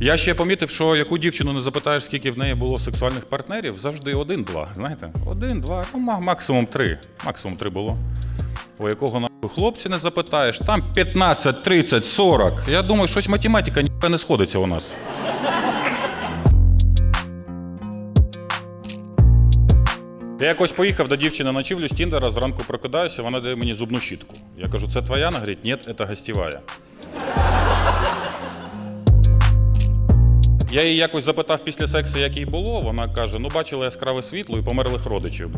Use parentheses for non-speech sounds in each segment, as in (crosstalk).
Я ще помітив, що яку дівчину не запитаєш, скільки в неї було сексуальних партнерів, завжди один-два. Знаєте? Один-два, ну ма- максимум три. Максимум три було. У якого нахуй хлопці не запитаєш, там 15, 30, 40. Я думаю, щось математика ніхуя не сходиться у нас. Я якось поїхав до дівчини на ночівлю з Тіндера, зранку прокидаюся, вона дає мені зубну щітку. Я кажу, це твоя? Вона говорить, ні, це гостєвая. Я її якось запитав після сексу, як їй було. Вона каже: ну бачила яскраве світло і померлих родичів.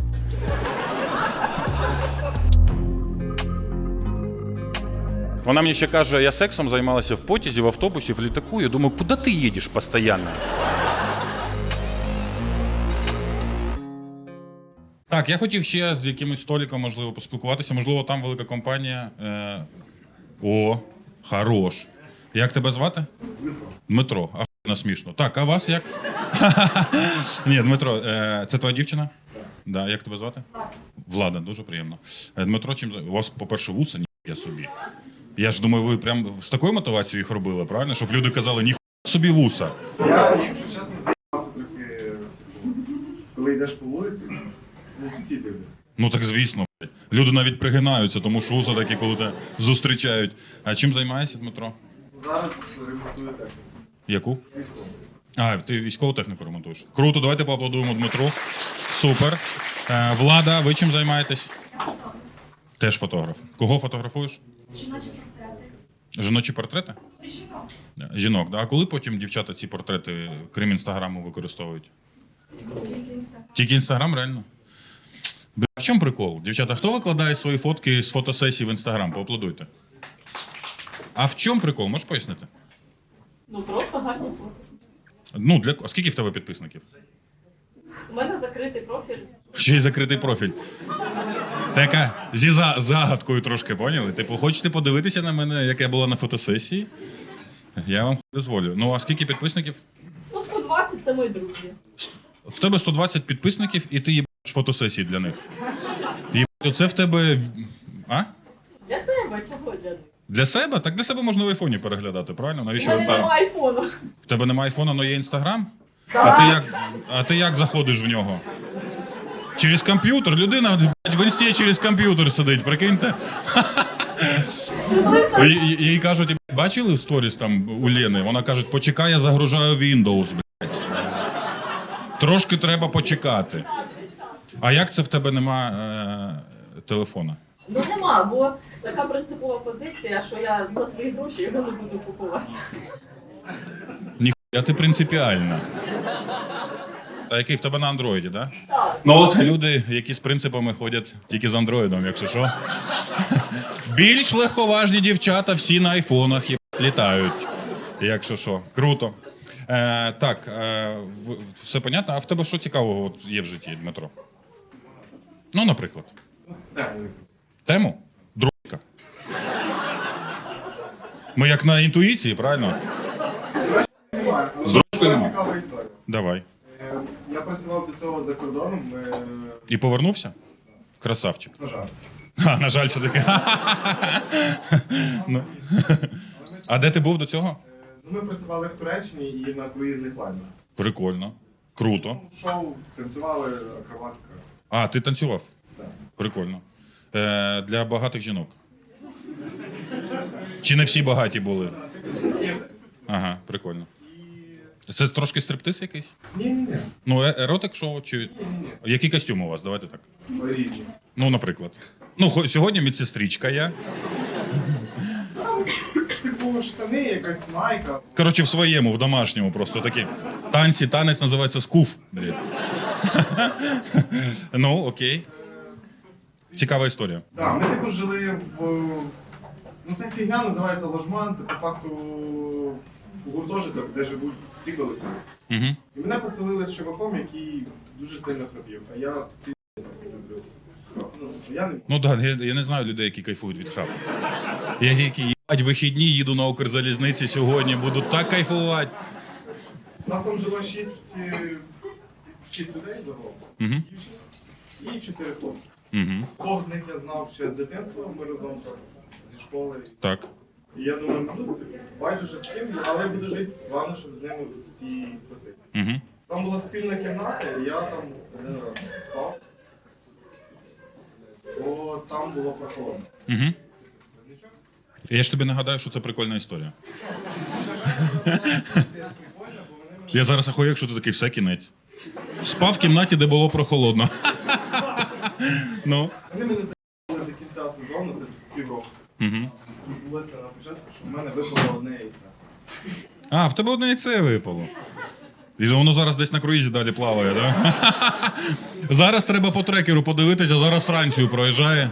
Вона мені ще каже, я сексом займалася в потязі, в автобусі, в літаку. Я думаю, куди ти їдеш постійно? Так, я хотів ще з якимось столиком, можливо, поспілкуватися. Можливо, там велика компанія. Е... О, хорош. Як тебе звати? Дмитро. Дмитро. Ахуєнно смішно. Так, а вас як? (laughs) Ні, Дмитро, е, це твоя дівчина? Да. Як тебе звати? Влада, дуже приємно. Е, Дмитро, чим у вас, по-перше, вуса, ні я собі. Я ж думаю, ви прям з такою мотивацією їх робили, правильно? Щоб люди казали, ні собі вуса. Я, якщо чесно, займався трохи, коли йдеш по вулиці, ну всі дивляться. Ну так звісно. Люди навіть пригинаються, тому що уса такі, коли тебе зустрічають. А чим займаєшся, Дмитро? Зараз ремонтую техніку. Яку? А, ти військову техніку ремонтуєш. Круто, давайте поаплодуємо Дмитру. Супер. Е, Влада, ви чим займаєтесь? Теж фотограф. Кого фотографуєш? Жіночі портрети. Жіночі портрети? Жінок. Жінок, да? А коли потім дівчата ці портрети, крім інстаграму, використовують? Тільки інстаграм, реально? Бля, в чому прикол? Дівчата, хто викладає свої фотки з фотосесій в інстаграм? Поаплодуйте. А в чому прикол? Можеш пояснити? Ну просто гарні фото. Ну, для... а скільки в тебе підписників? У мене закритий профіль. Ще й закритий профіль. Така зі за- загадкою трошки поняли? Типу, хочете подивитися на мене, як я була на фотосесії? Я вам дозволю. Ну, а скільки підписників? Ну, 120 це мої друзі. В тебе 120 підписників, і ти їбаш фотосесії для них. Їбать, оце в тебе. А? Для себе, чого для них? Для себе? Так для себе можна в айфоні переглядати, правильно? У Навіщо мене ви немає айфону. В тебе немає айфона, але є інстаграм? А ти як, а ти як заходиш в нього? Через комп'ютер? Людина блядь, в інсті через комп'ютер сидить, прикиньте. Їй, кажуть, бачили в сторіс там у Лени? Вона каже, почекай, я загружаю Windows, блядь. Трошки треба почекати. А як це в тебе нема е, телефона? Ну нема, бо така принципова позиція, що я за свої гроші його не буду купувати. Ніхуя ти принципіальна. А який в тебе на андроїді, да? Так. Ну от люди, які з принципами ходять тільки з андроїдом, якщо що. Більш легковажні дівчата всі на айфонах є, літають. Якщо що. Круто. Е, так, е, все понятно. А в тебе що цікавого є в житті, Дмитро? Ну, наприклад. Тему? Дружка. Ми як на інтуїції, правильно? З дружкою нема. цікава історія. Давай. Е, Я працював до цього за кордоном, І повернувся? Красавчик. на жаль. А, на жаль, все-таки. ну. А де ти був до цього? Е, Ну, ми працювали в Туреччині і на круїзних лайнах. Прикольно. Круто. Шоу, танцювали, акробатика. А, ти танцював? Так. Прикольно. Е, для багатих жінок. Чи не всі багаті були? Ага, прикольно. Це трошки стриптиз якийсь? Ні-ні-ні, Ну, е- еротик шоу чи. Які костюми у вас? Давайте так. різні. Ну, наприклад. Ну, сьогодні медсестричка я. Типу штани, якась майка. Коротше, в своєму, в домашньому просто такі. Танці, танець називається скуф. (laughs) Ну, окей. Цікава історія. Так, ми типу жили в. Ну, ця фігня називається ложман, це по факту гуртожиток, де живуть всі колективи. Угу. І мене поселили з чуваком, який дуже сильно храпів. А я ти люблю. Ну, я не Ну так, я, я не знаю людей, які кайфують від храпу. Я тільки їбать вихідні, їду на Укрзалізниці сьогодні, буду так кайфувати. У нас там жило шість, е, шість людей загалом. Угу. Дівчина І чотири хлопці. Угу. Двох з них я знав ще з дитинства, ми разом зі школи. Так. І я думаю, ну, байдуже з ким, але я буду жити, головне, щоб з ними в цій квартирі. Угу. Там була спільна кімната, і я там один раз спав. Бо там було прохолодно. Угу. Я ж тобі нагадаю, що це прикольна історія. Я зараз ахую, якщо ти такий все кінець. Спав в кімнаті, де було прохолодно. Ну. Вони мене заїхали до кінця сезону, це десь півроку. Угу. Відбулося на початку, що в мене випало одне яйце. А, в тебе одне яйце випало. І воно зараз десь на круїзі далі плаває, так? Да? (laughs) зараз треба по трекеру подивитися, зараз Францію проїжджає.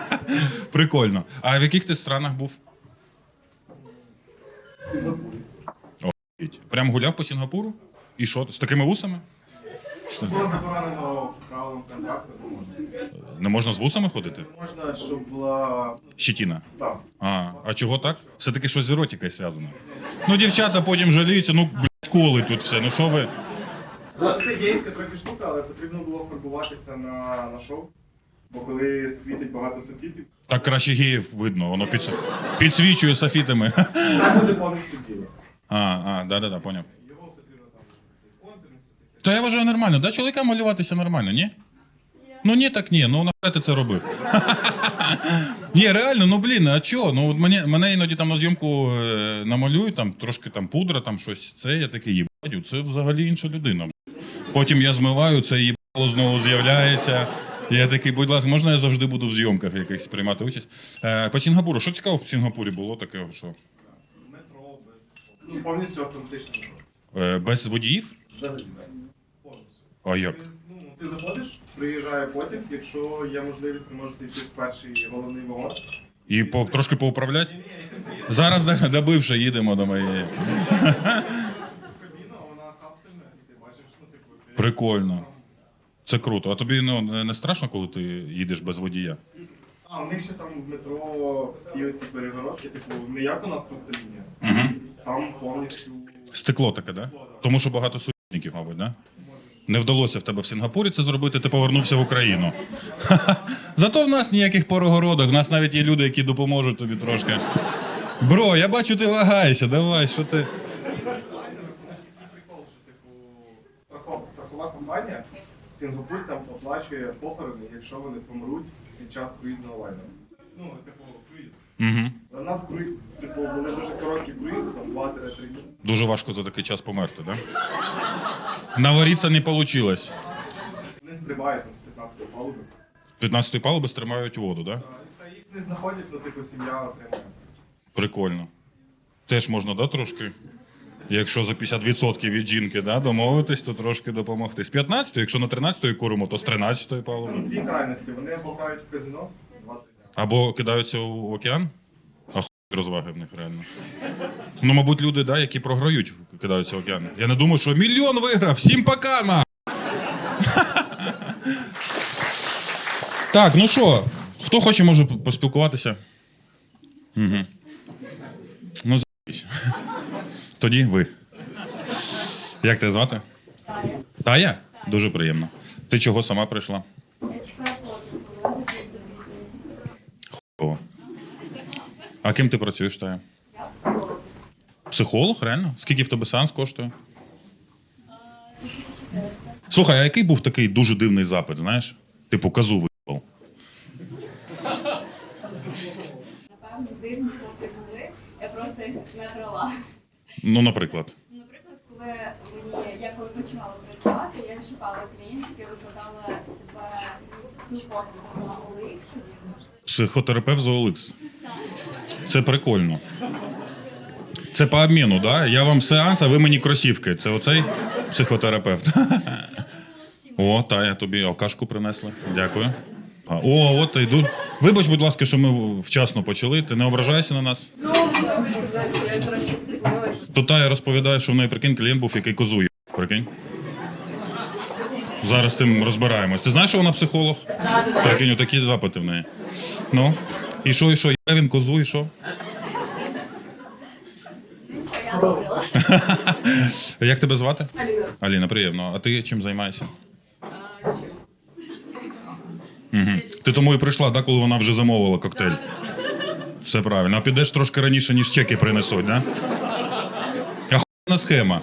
(laughs) Прикольно. А в яких ти странах був? Сінгапурі. Прям гуляв по Сінгапуру? І що? З такими вусами? Що? Було заборонено правилам контракту, не можна. З вусами ходити? Можна, щоб була Щетіна. там. А, а чого так? Все-таки щось з еротикою зв'язано. Ну, дівчата потім жаліються, ну, блядь, коли тут все. Ну що ви? Це гейська трохи штука, але потрібно було фарбуватися на, на шоу. Бо коли світить багато софітів, Так краще геїв видно, воно підс... підсвічує софітами. там буде повністю біло. А, а, да-да-да, поняв. Його потрібно там контур і все таке. Та я вважаю нормально, да? Чоловіка малюватися нормально, ні? Ну ні, так ні, ну нахуй ти це робив. Ні, реально, ну блін, а чого? Ну от мене, мене іноді там на зйомку е, намалюють, там трошки там пудра, там щось. Це я такий їбать, це взагалі інша людина. Потім я змиваю, це їбало знову з'являється. Я такий, будь ласка, можна я завжди буду в зйомках якихось приймати участь? Е, по Сінгапуру, що цікаво в Сінгапурі було такого, що Метро без. Ну, повністю автоматично. е, без водіїв? Взагалі, так. А як? Ти, ну, ти заходиш, приїжджає потяг, якщо є можливість, ти можеш зайти в перший головний вагон. І по, трошки поуправляти? Зараз до- добивши їдемо до моєї. Кабіна, вона капсульна, і ти бачиш, ну, типу, ти... Прикольно. Це круто. А тобі ну, не страшно, коли ти їдеш без водія? А, у них ще там в метро всі оці перегородки, типу, не як у нас просто лінія. Угу. Там повністю. Стекло таке, да? Тому що багато судників, мабуть, да? Не вдалося в тебе в Сінгапурі це зробити, ти повернувся в Україну. (laughs) Зато в нас ніяких перегородок, в нас навіть є люди, які допоможуть тобі трошки. Бро, я бачу, ти вагаєшся, давай, що ти. Прикол, що типу страхова, компанія сінгапурцям оплачує похорони, якщо вони помруть під час круїзного лайнера. Ну, типу, круїз. Угу. У нас круїз, типу, були дуже короткі круїзи, там 2-3 дні. Дуже важко за такий час померти, так? да? Наваріться не вийшло. Вони стрибають там з 15 палуби. 15-ї палуби стримають воду, да? І їх не знаходять, ну, типу, сім'я отримує. Прикольно. Теж можна, да, трошки? Якщо за 50% від жінки да, домовитись, то трошки допомогти. З 15, якщо на 13-ї куримо, то з 13-ї палуби. Дві крайності. Вони або грають в казино 2-3 дня. Або кидаються в океан. А хуй розваги в них реально. Ну, мабуть, люди, да, які програють, кидаються в океан. Я не думаю, що мільйон виграв, всім пока на. Так, ну що, хто хоче, може поспілкуватися? Угу. Ну, за***сь. Тоді ви. Як тебе звати? Тая. Дуже приємно. Ти чого сама прийшла? Я чекаю подругу, вона закінчує О. А ким ти працюєш, Тая? Я психолог. Психолог, реально? Скільки в тебе сеанс коштує? Слухай, а який був такий дуже дивний запит, знаєш? Типу казу випав. Напевно, дивні хлопці були, я просто їх не брала. Ну, наприклад. Наприклад, коли мені, я коли починала працювати, я шукала клієнтів, які викладали себе свою послугу на OLX. Психотерапевт за OLX. Це прикольно. Це по обміну, да? Я вам сеанс, а ви мені кросівки. Це оцей психотерапевт. (laughs) О, Тая, тобі алкашку принесли. Дякую. О, от йду. Вибач, будь ласка, що ми вчасно почали. Ти не ображайся на нас. Ну, я. То Тая розповідає, що в неї прикинь, клієнт був, який козу є. Прикинь. Зараз з цим розбираємось. Ти знаєш, що вона психолог? Прикинь, такі запити в неї. Ну. І що, і що? Я він козу, і що? (laughs) Як тебе звати? Аліна. Аліна, приємно. А ти чим займаєшся? Угу. Ти тому і прийшла, да, коли вона вже замовила коктейль. Все правильно. А підеш трошки раніше, ніж чеки принесуть, да? Ахуєнна схема.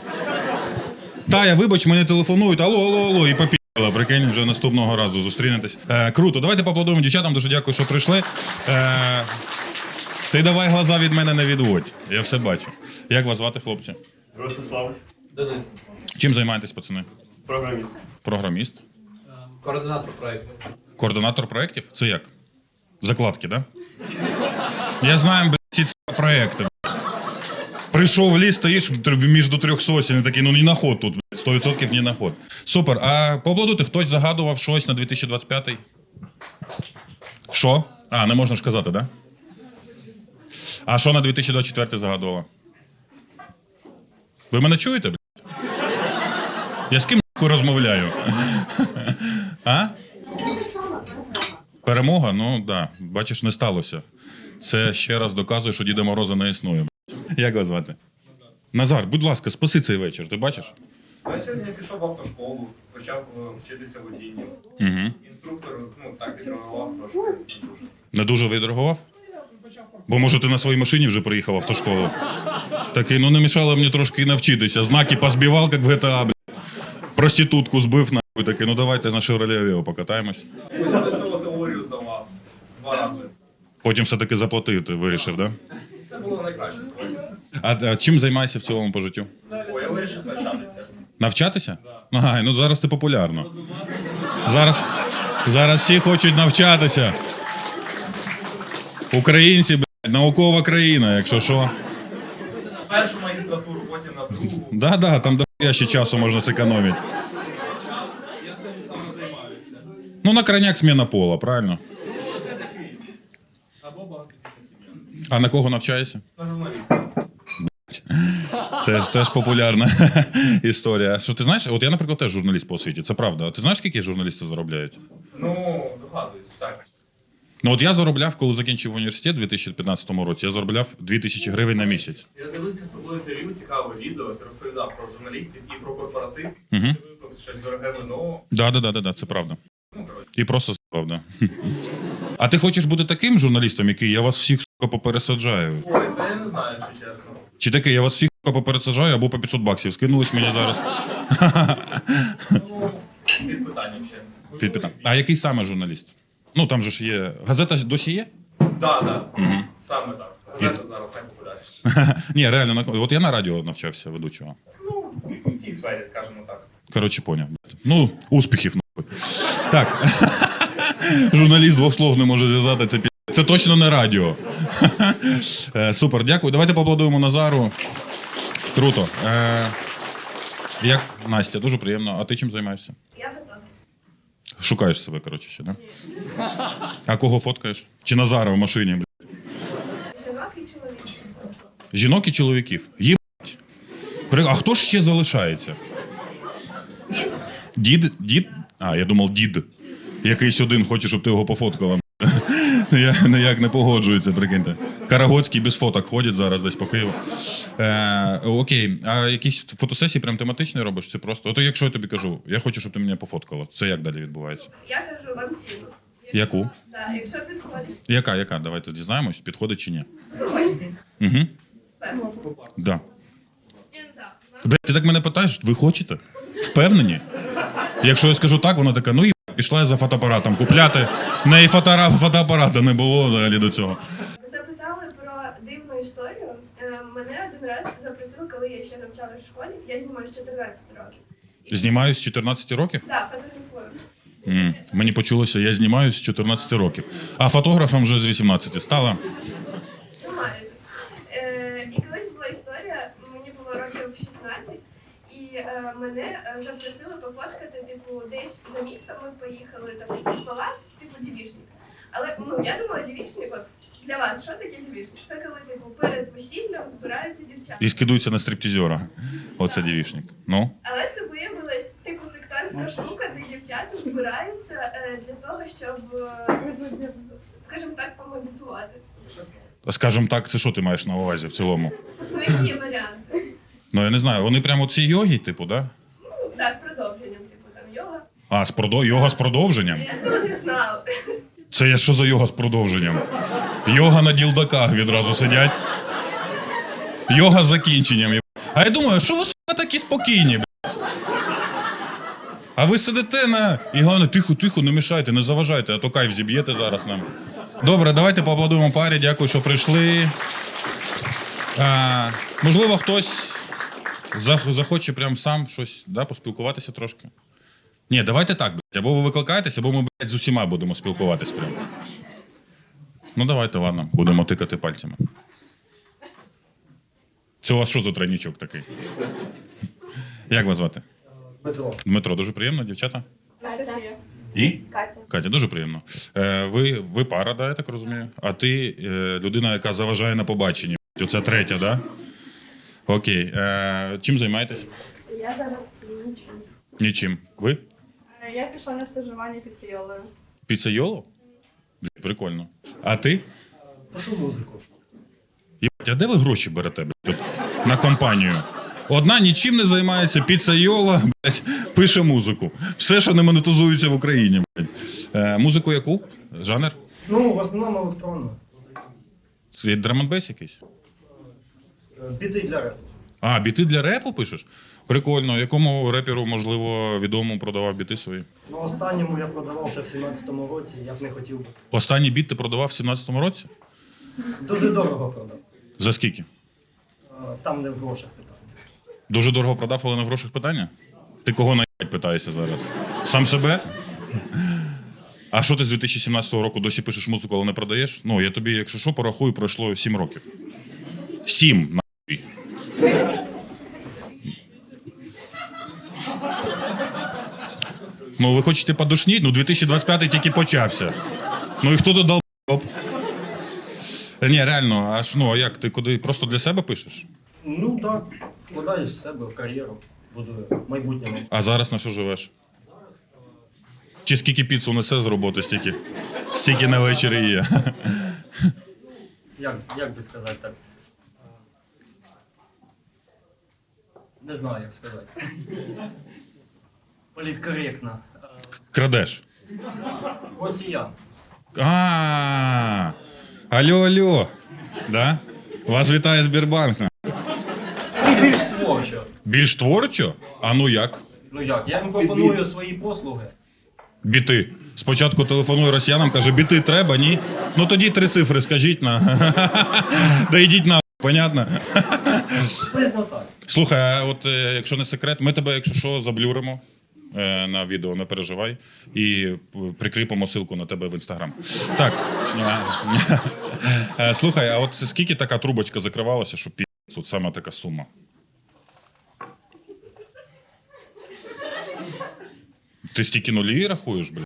Тая, вибач, мені телефонують. Алло, алло, алло, і попіла. Прикинь, вже наступного разу зустрінетесь. Е, круто, давайте поаплодуємо дівчатам. Дуже дякую, що прийшли. Е, ти давай глаза від мене не відводь. Я все бачу. Як вас звати, хлопці? Ростислав, Денис, Чим займаєтесь, пацани? програміст. Програміст? координатор проекту. Координатор проєктів? Це як? Закладки, да? Я знаю, блядь, ці блядь. Прийшов в ліс, стоїш між трьох сосен такий, ну не на ход тут, блядь, 100% не на ход. Супер. А поаплодуйте, хтось загадував щось на 2025? Що? А, не можна ж казати, да? А що на 2024 загадувала? Ви мене чуєте, блядь? Я з ким розмовляю? (laughs) А? Перемога? Ну так. Да. Бачиш, не сталося. Це ще раз доказує, що Діда Мороза не існує. (laughs) Як вас звати? Назар, Назар, будь ласка, спаси цей вечір, ти бачиш? Я сьогодні пішов в автошколу, почав е, вчитися водінню. Угу. Інструктор, ну так, відреагував трошки. не дуже. Не дуже відреагував? Бо може ти на своїй машині вже приїхав в автошколу. Такий, ну не мішало мені трошки і навчитися. Знаки позбивав, як в GTA, блядь. Проститутку збив нахуй. Такий, ну давайте на Chevrolet Aveo покатаємось. Я до цього теорію здавав два рази. Потім все-таки заплатив, ти вирішив, да? Це було найкраще. А, а чим займаєшся в цілому по життю? О, я вирішив навчатися. Навчатися? Ага, ну зараз це популярно. Зараз, зараз всі хочуть навчатися. Українці, блядь, наукова країна, якщо що. На першу магістратуру, потім на другу. Да-да, там до ще часу можна зекономити. Я цим саме займаюся. Ну, на крайняк зміна пола, правильно? Або багатодітна сім'я. А на кого навчаєшся? На журналіста. Теж, теж популярна (laughs) історія. Що ти знаєш? От я, наприклад, теж журналіст по освіті. Це правда. А ти знаєш, скільки журналісти заробляють? Ну, догадуюсь, так. Ну от я заробляв, коли закінчив університет у 2015 році, я заробляв 2000 гривень на місяць. Я дивився з тобою інтерв'ю, цікаве відео, ти розповідав про журналістів і про корпоратив. Угу. Ти випив щось дороге вино. Да, да, да, да, да, це правда. Ну, коротше. І просто сказав, да. А ти хочеш бути таким журналістом, який я вас всіх сука, попересаджаю? Ой, та я не знаю, якщо чесно. Чи такий, я вас всіх попересаджаю або по 500 баксів скинулись мені зараз? Під питанням ще. Під. А який саме журналіст? Ну там же ж є. Газета досі є? Да, да. Саме так. Газета зараз найпопулярніша. (laughs) Ні, реально, на- от я на радіо навчався ведучого. Ну, в цій сфері, скажімо так. Коротше, поняв. Ну, успіхів, нахуй. Так. (laughs) Журналіст двох слов не може зв'язати. Це, пі- це точно не радіо. Е, Супер, дякую. Давайте поаплодуємо Назару. Круто. Е, Як Настя, дуже приємно. А ти чим займаєшся? Я готова. Шукаєш себе, коротше, ще, да? А кого фоткаєш? Чи Назара в машині? блядь? Жінок і чоловік. Жінок і чоловіків. Єбать. При- А хто ж ще залишається? Дід? Дід? А, я думав, дід. Якийсь один хоче, щоб ти його пофоткала. Я (laughs) ніяк не погоджується, прикиньте. Карагоцький без фоток ходить зараз десь по Києву. Е, окей, а якісь фотосесії прям тематичні робиш? Це просто. Ото якщо я тобі кажу, я хочу, щоб ти мене пофоткала. Це як далі відбувається? Я кажу вам ціну. Яку? Да, якщо підходить, Яка, яка? Давайте дізнаємось, підходить чи ні. хочете. Угу. Да. Ні, ну так. Бля, ти так мене питаєш, ви хочете? Впевнені? Якщо я скажу так, вона така, ну і пішла я за фотоапаратом купляти. В неї фотора- фотоапарата не було взагалі до цього. Ви запитали про дивну історію. Е, Мене один раз запросили, коли я ще навчалась в школі. Я знімаю з 14 років. Знімаю з 14 років? Так, фотографую. М, Мені почулося, я знімаю з 14 років. А фотографом вже з 18 стала. Ну, майже. Е, і колись була історія, мені було років 16, і е, мене е, запросили пофоткати, типу, десь за містом ми поїхали, там якийсь палац, типу дівішник. Але ну я думала, дівішник, от для вас, що таке дівішник? Це коли типу перед весіллям збираються дівчата. І скидується на стриптизера. Оце дівішник. Ну. Але це виявилось типу сектантська штука, де дівчата збираються е, для того, щоб, е, скажімо так, помедитувати. Скажем так, це що ти маєш на увазі в цілому? Ну, які варіанти? Ну я не знаю, вони прямо ці йоги, типу, да? Ну, так, з продовженням, типу там йога. А, з продов... йога з продовженням? Я цього не знав. Це я що за йога з продовженням? Йога на ділдаках відразу сидять. Йога з закінченням. А я думаю, що ви сука, такі спокійні, блядь? А ви сидите на. І головне, тихо, тихо, не мішайте, не заважайте, а то кайф зіб'єте зараз нам. Добре, давайте поаплодуємо парі. Дякую, що прийшли. А, можливо, хтось зах- захоче прям сам щось да, поспілкуватися трошки. Ні, давайте так, блядь. Або ви викликаєтесь, або ми, блядь, з усіма будемо спілкуватись прям. Ну, давайте, ладно, будемо тикати пальцями. Це у вас що за тройнічок такий? Як вас звати? Дмитро. Дмитро, дуже приємно, дівчата. Катя. І? Катя. Катя, дуже приємно. Е, ви, ви пара, да, я так розумію. А ти е, людина, яка заважає на побаченні. Оце третя, да? Окей. Е, чим займаєтесь? Я зараз нічого. Нічим. Ви? Я пішла на стажування під Сійолою. Піцейоло? Блін, прикольно. А ти? Пишу музику. Єбать, а де ви гроші берете, блядь, от, на компанію? Одна нічим не займається, піцейола, блядь, пише музику. Все, що не монетизується в Україні. Блядь. Е, музику яку? Жанр? Ну, в основному електронно. Це драманбейс якийсь? Біти для репу. А, біти для репу пишеш? Прикольно. Якому реперу, можливо, відомому продавав біти свої? Ну, останньому я продавав ще в 17-му році, я б не хотів би. Останній біт ти продавав в 17-му році? Дуже дорого продав. За скільки? Е, Там не в грошах питання. Дуже дорого продав, але не в грошах питання? Ти кого наїбать питаєшся зараз? Сам себе? А що ти з 2017 року досі пишеш музику, але не продаєш? Ну, я тобі, якщо що, порахую, пройшло 7 років. 7 нахуй. Ну, ви хочете подушніть? Ну, 2025 тільки почався. Ну і хто додав? Ні, реально, аж ну, а як ти куди? Просто для себе пишеш? Ну так, вкладаюсь в себе, в кар'єру, будую майбутнє. А зараз на що живеш? Чи скільки піцу несе з роботи, стільки? Стільки на вечері є. Як, як би сказати так? Не знаю, як сказати. Політкоректно. Крадеш. Росіян. А, алло, алло. Да? Вас вітає Сбербанк. І більш творчо. Більш творчо? А ну як? Ну як? Я їм пропоную свої послуги. Біти. Спочатку телефонує росіянам, каже, біти треба, ні? Ну тоді три цифри скажіть на. (laughs) Да йдіть на, понятно? Слухай, а от е, якщо не секрет, ми тебе, якщо що, заблюримо е, на відео, не переживай, і п- прикріпимо ссылку на тебе в інстаграм. Так. Е, е, Слухай, а от це скільки така трубочка закривалася, що пі... от саме така сума? Ти стільки нулі рахуєш, бля?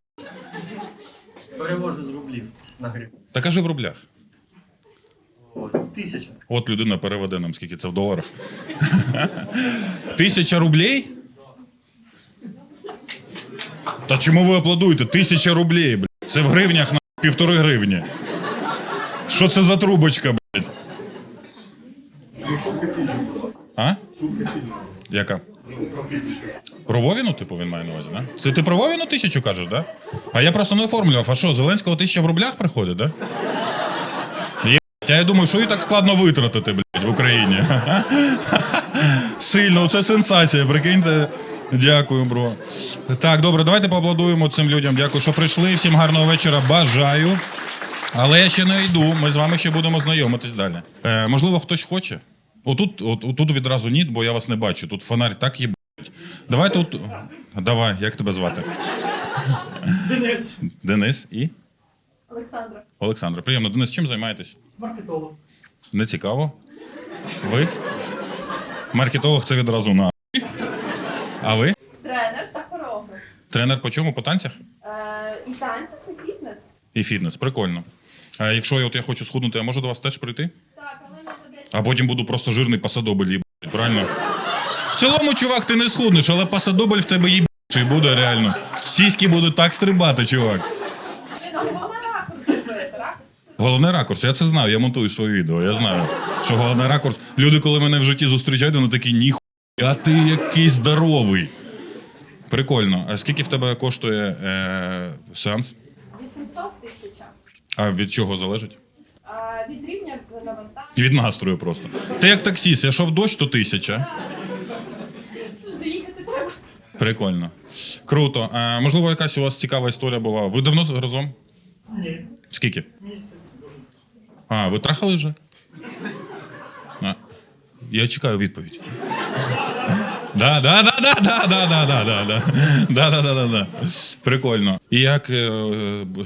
Перевожу з рублів на гривню. Та кажи в рублях. Тисяча. От людина переведе нам, скільки це в доларах. Тисяча рублей? Та чому ви аплодуєте? Тисяча рублей, блядь. Це в гривнях на півтори гривні. Що це за трубочка, блядь? А? Яка? Про Вовіну, типу, він має на увазі, да? Це ти про Вовіну тисячу кажеш, да? А я просто не оформлював. А що, Зеленського тисяча в рублях приходить, да? Я думаю, що і так складно витратити, блядь, в Україні. Сильно, це сенсація, прикиньте. Дякую, бро. Так, добре, давайте поаплодуємо цим людям. Дякую, що прийшли. Всім гарного вечора. Бажаю. Але я ще не йду. Ми з вами ще будемо знайомитись далі. Е, можливо, хтось хоче. Отут, от, отут відразу ні, бо я вас не бачу. Тут фонарь так їбать. Давайте от. Давай, як тебе звати? Денис. Денис і Олександра. Олександр. Приємно. Денис, чим займаєтесь? Маркетолог. Не цікаво. Ви? Маркетолог це відразу на. А ви? Тренер та хореограф. Тренер по чому? По танцях? Е, і танцях, і фітнес. І фітнес. Прикольно. А якщо я, от я хочу схуднути, я можу до вас теж прийти? Так, але не за 10. А потім буду просто жирний пасадобль їбати, правильно? В цілому, чувак, ти не схуднеш, але пасадобль в тебе їбачий буде реально. Сіськи будуть так стрибати, чувак. Він. Головний ракурс, я це знаю, я монтую своє відео. Я знаю, що головний ракурс. Люди, коли мене в житті зустрічають, вони такі ніхуя ти якийсь здоровий. Прикольно. А скільки в тебе коштує е, сеанс? 800 тисяча. А від чого залежить? А, від рівня навантаження. Від настрою просто. Ти як таксіст, якщо в дощ, то тисяча. Доїхати треба. Прикольно. Круто. А, можливо, якась у вас цікава історія була. Ви давно разом? Ні. Скільки? Місяць. А, ви трахали вже? А, я чекаю відповідь. Да, да, да, да, да, да, да, да, да, да. Да, да, да, да. Прикольно. І як е,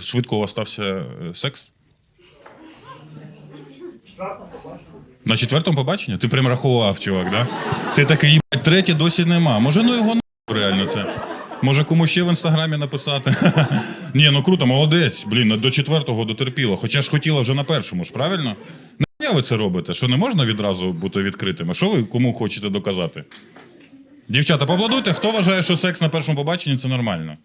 швидко у вас стався е, секс? На четвертому побаченні? Ти прям рахував, чувак, да? Ти такий, їбать, третє досі нема. Може, ну його реально це. Може, комусь ще в інстаграмі написати. (laughs) Ні, ну круто, молодець. Блін, до четвертого дотерпіла. Хоча ж хотіла вже на першому ж, правильно? Нахуя ви це робите? Що не можна відразу бути відкритими? Що ви кому хочете доказати? Дівчата, поаплодуйте, хто вважає, що секс на першому побаченні це нормально?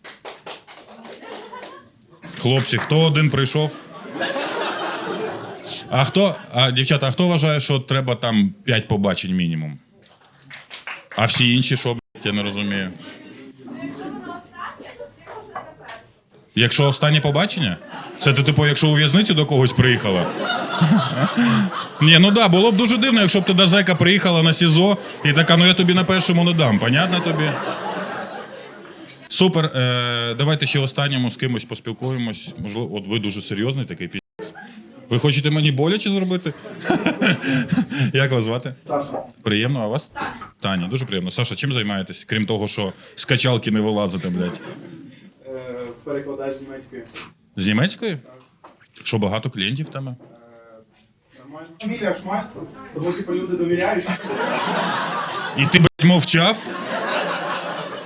Хлопці, хто один прийшов? А хто, а дівчата, а хто вважає, що треба там 5 побачень мінімум? А всі інші що, блядь, я не розумію. Якщо воно останнє, то це можна на перше. Якщо останнє побачення? Це ти, типу, якщо у в'язницю до когось приїхала? Ні, ну да, було б дуже дивно, якщо б ти до зека приїхала на СІЗО і така, ну я тобі на першому не дам. Понятно тобі? Супер. Е, давайте ще останньому з кимось поспілкуємось. Можливо, от ви дуже серйозний такий пі***ць. Ви хочете мені боляче зробити? (laughs) Як вас звати? Саша, Приємно, а вас? Таня. Таня, дуже приємно. Саша, чим займаєтесь? Крім того, що з качалки не вилазите, блядь. Е, перекладач з німецької. З німецької? Що багато клієнтів в тебе? Нормально. Шміля, шмаль, тому типу люди довіряють. І ти, блядь, мовчав?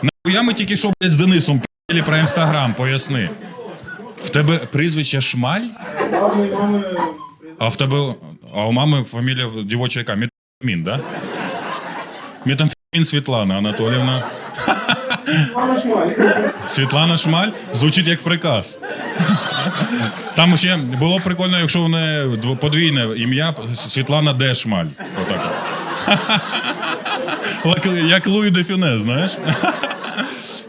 Нахуя ми тільки що, блядь, з Денисом пили про інстаграм, поясни. В тебе прізвище Шмаль? Мами, мами, А в тебе. А у мами фамілія дівоча яка? Метамфін, да? Метамфін Світлана Анатолівна. Мама шмаль. Світлана Шмаль звучить як приказ. Там ще було б прикольно, якщо вони подвійне ім'я Світлана Де Шмаль. Отак. Як, Луї де Фюне, знаєш?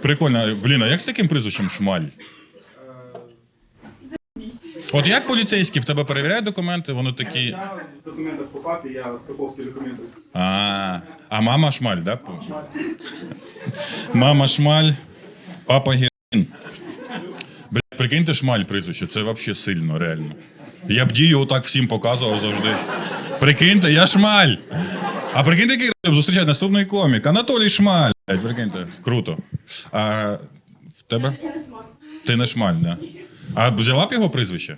Прикольно. Блін, а як з таким прізвищем Шмаль? От як поліцейські в тебе перевіряють документи, вони такі. Я в документах по папі, я скоповські документи. А, а мама Шмаль, да? Мама Шмаль, папа Герин. Блядь, прикиньте Шмаль прізвище, це взагалі сильно, реально. Я б дію отак всім показував завжди. Прикиньте, я Шмаль. А прикиньте, який зустрічає наступний комік. Анатолій Шмаль. Блядь, Прикиньте, круто. А в тебе? Я не смак. Ти не Шмаль, да? А взяла б його прізвище?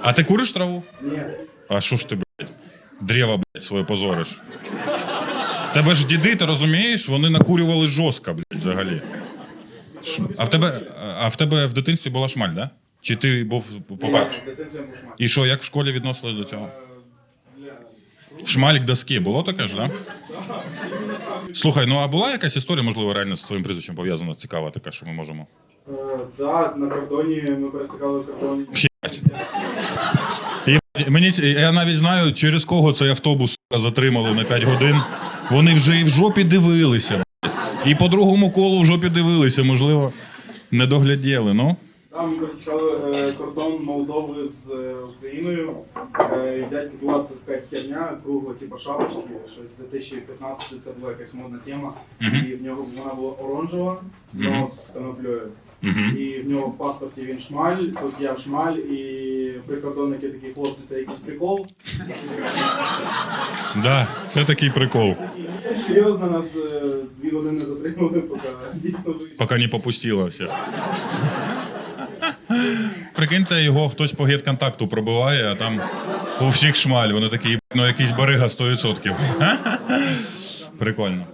А ти куриш траву? Ні. А що ж ти, блядь, древо, блядь, своє позориш? В тебе ж діди, ти розумієш, вони накурювали жорстко, блядь, взагалі. Ш- А в тебе, а в тебе в дитинстві була шмаль, да? Чи ти був попа? Дитинцем був шмаль. І що, як в школі відносились до цього? Шмалік доски, було таке ж, да? Слухай, ну а була якась історія, можливо, реально з твоїм прізвищем пов'язана, цікава така, що ми можемо. Е, Да, на кордоні ми пересікали кордон. П'ять. І мені ці- я навіть знаю, через кого цей автобус сука, затримали на 5 годин. Вони вже і в жопі дивилися. блядь. І по другому колу в жопі дивилися, можливо, не догляділи. Ну. Там пересікали е, кордон Молдови з е, Україною. Е, була така херня, кругла, типу шапочки. Щось 2015 це була якась модна тема. І в нього вона була оранжева, но з коноплею. І в нього в паспорті він шмаль, тут я шмаль, і прикордонники такі хлопці, це якийсь прикол. (laughs) Да, це такий прикол. Серйозно нас е, дві години затримали, поки дійсно. Поки не попустіло всіх. Прикиньте, його хтось по гет-контакту пробиває, а там у всіх шмаль. Вони такі, ну якийсь барига 100%. (laughs) Прикольно.